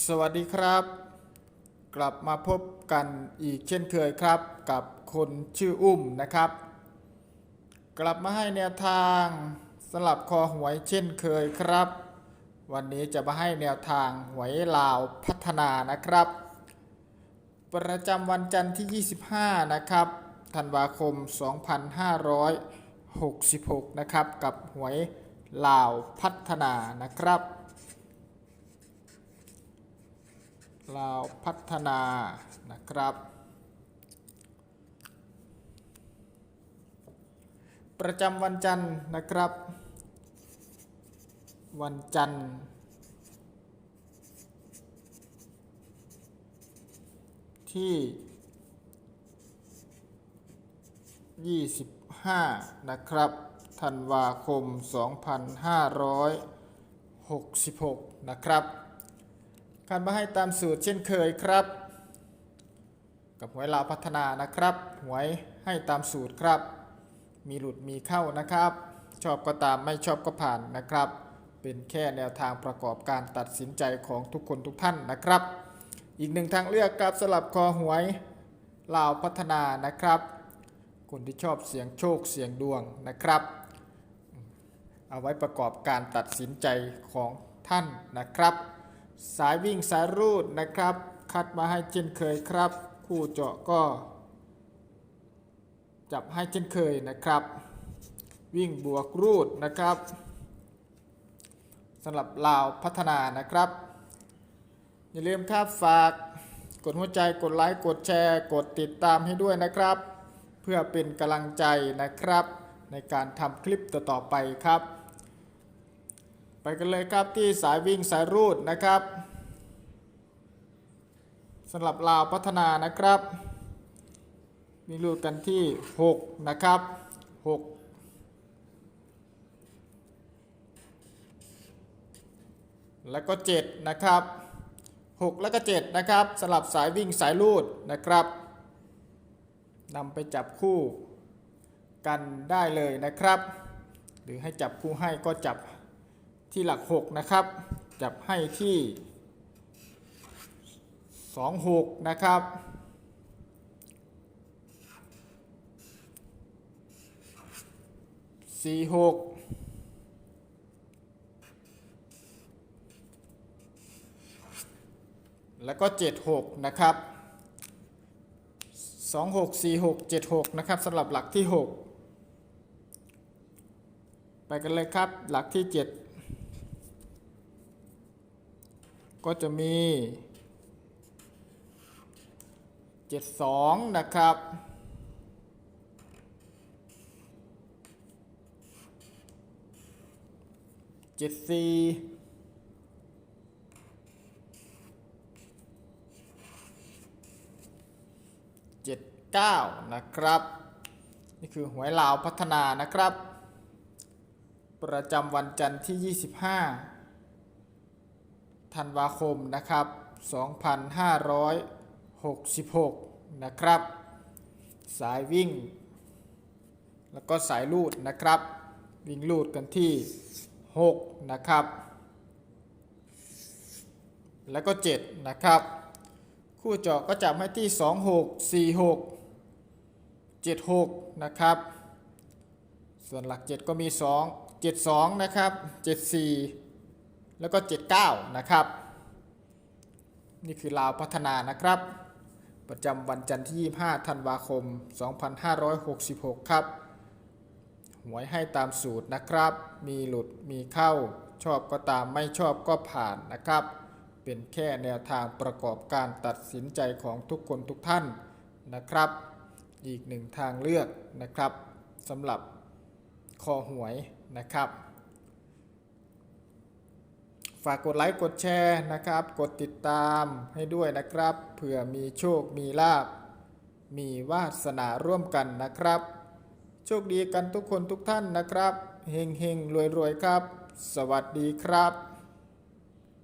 สวัสดีครับ กลับมาพบกันอีกเช่นเคยครับ กับคนชื่ออุ้มนะครับ กลับมาให้แนวทางสลับคอหวยเช่นเคยครับ วันนี้จะมาให้แนวทางหวยลาวพัฒนานะครับ ประจำวันจันทร์ที่ 25 นะครับธันวาคม 2566 นะครับ กับหวยลาวพัฒนานะครับ ลาวพัฒนานะครับ ประจำวันจันทร์นะครับ วันจันทร์ที่ 25 นะครับ ธันวาคม 2566 นะครับ การมาให้ตามสูตรเช่นเคยครับ กับหวยลาวพัฒนานะครับ หวยให้ตามสูตรครับ มีหลุดมีเข้านะครับ ชอบก็ตามไม่ชอบก็ผ่านนะครับ เป็นแค่แนวทางประกอบการตัดสินใจของทุกคนทุกท่านนะครับ อีกหนึ่งทางเลือกครับสลับคอหวยลาวพัฒนานะครับ คนที่ชอบเสียงโชคเสียงดวงนะครับ เอาไว้ประกอบการตัดสินใจของท่านนะครับ สายวิ่งสายรูดนะครับ คัดมาให้เช่นเคยครับ คู่เจาะก็ จับให้เช่นเคยนะครับ วิ่งบวกรูดนะครับสำหรับลาวพัฒนานะครับ อย่าลืมครับฝากกดหัวใจกดไลค์กดแชร์ กดติดตามให้ด้วยนะครับ เพื่อเป็นกำลังใจนะครับ ในการทำคลิปต่อๆไปครับ ไปกันเลยครับที่สายวิ่งสายรูดนะครับสำหรับลาวพัฒนานะครับวิ่งรูดกันที่ 6 นะครับ 6แล้วก็ 7 นะครับ 6 แล้วก็ 7 นะครับสลับสายวิ่งสายรูดนะครับนำไปจับคู่กันได้เลยนะครับ หรือให้จับคู่ให้ก็จับ ที่หลัก 6 นะครับ จับให้ที่ 26 นะครับ สี่หกแล้วก็เจ็ดหกนะครับสองหกสี่หกเจ็ดหกนะครับสำหรับหลักที่หกไปกันเลยครับหลักที่เจ็ด ก็จะมีเจ็ดสองนะครับเจ็ดสี่เจ็ดเก้านะครับ นี่คือหวยลาวพัฒนานะครับ ประจำวันจันทร์ที่ 25 ธันวาคมนะครับ 2566 นะครับ สายวิ่ง แล้วก็สายลูดนะครับ วิ่งลูดกันที่ 6 นะครับ แล้วก็ 7 นะครับ คู่เจาะก็จับให้ที่ 2 6 4 6 7 6 นะครับ ส่วนหลัก 7 ก็มี 2 7 2 นะครับ 7 4 แล้วก็ 7 9 นะครับ นี่คือลาวพัฒนานะครับ ประจำวันจันทร์ที่ 25 ธันวาคม 2566 ครับ หวยให้ตามสูตรนะครับ มีหลุดมีเข้า ชอบก็ตามไม่ชอบก็ผ่านนะครับ เป็นแค่แนวทางประกอบการตัดสินใจของทุกคนทุกท่านนะครับ อีกหนึ่งทางเลือกนะครับสำหรับคอหวยนะครับ ฝากกดไลค์กดแชร์นะครับ กดติดตามให้ด้วยนะครับเผื่อมีโชคมีลาบ มีวาสนาร่วมกันนะครับ โชคดีกันทุกคนทุกท่านนะครับเฮงเฮงรวยรวยครับ สวัสดีครับ